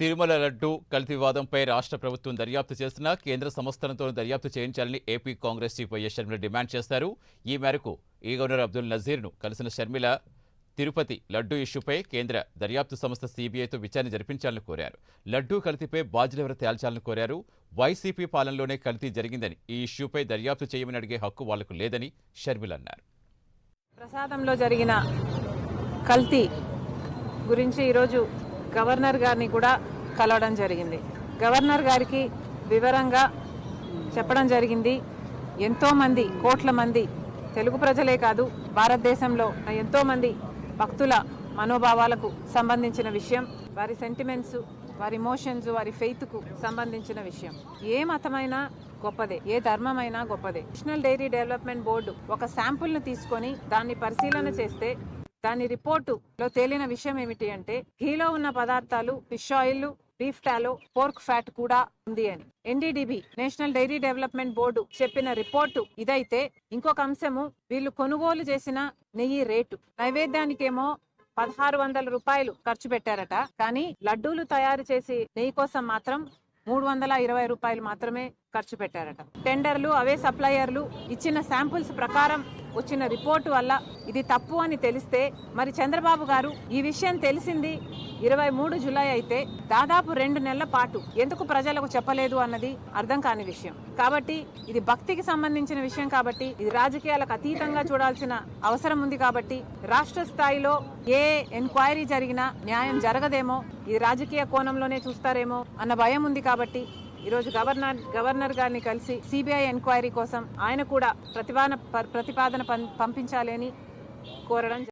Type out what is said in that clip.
తిరుమల లడ్డు కల్తీ వివాదంపై రాష్ట్ర ప్రభుత్వం దర్యాప్తు చేసినా కేంద్ర సంస్థలతో దర్యాప్తు చేయించాలని AP Congress chief YS Sharmila demand చేశారు ఈ మేరకు ఈ గవర్నర్ అబ్దుల్ నజీర్ను కలిసిన షర్మిల తిరుపతి లడ్డు ఇష్యూపై కేంద్ర దర్యాప్తు సంస్థ సీబీఐతో విచారణ జరిపించాలని కోరారు. లడ్డూ కల్తీపై బాధ్యులెవరు తేల్చాలని కోరారు. వైసీపీ పాలనలోనే కల్తీ జరిగిందని ఈ ఇష్యూపై దర్యాప్తు చేయమని అడిగే హక్కు వాళ్ళకు లేదని షర్మిల అన్నారు. ప్రసాదంలో జరిగిన కల్తీ గురించి ఈరోజు గవర్నర్ గారిని కూడా కలవడం జరిగింది. గవర్నర్ గారికి వివరంగా చెప్పడం జరిగింది. ఎంతోమంది కోట్ల మంది తెలుగు ప్రజలే కాదు భారతదేశంలో ఎంతోమంది భక్తుల మనోభావాలకు సంబంధించిన విషయం వారి సెంటిమెంట్స్ వారి ఇమోషన్స్ వారి ఫెయిత్కు సంబంధించిన విషయం. ఏ మతమైనా గొప్పదే ఏ ధర్మమైనా గొప్పదే. నేషనల్ డైరీ డెవలప్మెంట్ బోర్డు ఒక శాంపుల్ను తీసుకొని దాన్ని పరిశీలన చేస్తే దాని రిపోర్టు లో తేలిన విషయం ఏమిటి అంటే ఘీలో ఉన్న పదార్థాలు fish oil beef tallow pork fat కూడా ఉంది అని. NDDB national dairy development board చెప్పిన రిపోర్టు ఇదైతే ఇంకొక అంశము వీళ్ళు కొనుగోలు చేసిన నెయ్యి రేటు. నైవేద్యానికేమో పదహారు వందల రూపాయలు ఖర్చు పెట్టారట కానీ లడ్డూలు తయారు చేసి నెయ్యి కోసం మాత్రం మూడు వందల ఇరవై రూపాయలు మాత్రమే ఖర్చు పెట్టారట. టెండర్లు అవే సప్లయర్లు ఇచ్చిన శాంపుల్స్ ప్రకారం వచ్చిన రిపోర్టు వల్ల ఇది తప్పు అని తెలిస్తే మరి చంద్రబాబు గారు ఈ విషయం తెలిసింది ఇరవై మూడు జులై అయితే దాదాపు రెండు నెలల పాటు ఎందుకు ప్రజలకు చెప్పలేదు అన్నది అర్థం కాని విషయం. కాబట్టి ఇది భక్తికి సంబంధించిన విషయం కాబట్టి ఇది రాజకీయాలకు అతీతంగా చూడాల్సిన అవసరం ఉంది కాబట్టి రాష్ట్ర స్థాయిలో ఏ ఎంక్వైరీ జరిగినా న్యాయం జరగదేమో ఇది రాజకీయ కోణంలోనే చూస్తారేమో అన్న భయం ఉంది కాబట్టి ఈరోజు గవర్నర్ గవర్నర్ గారిని కలిసి సిబిఐ ఎంక్వైరీ కోసం ఆయన కూడా ప్రతిపాదన ప్రతిపాదన పం- కోరడం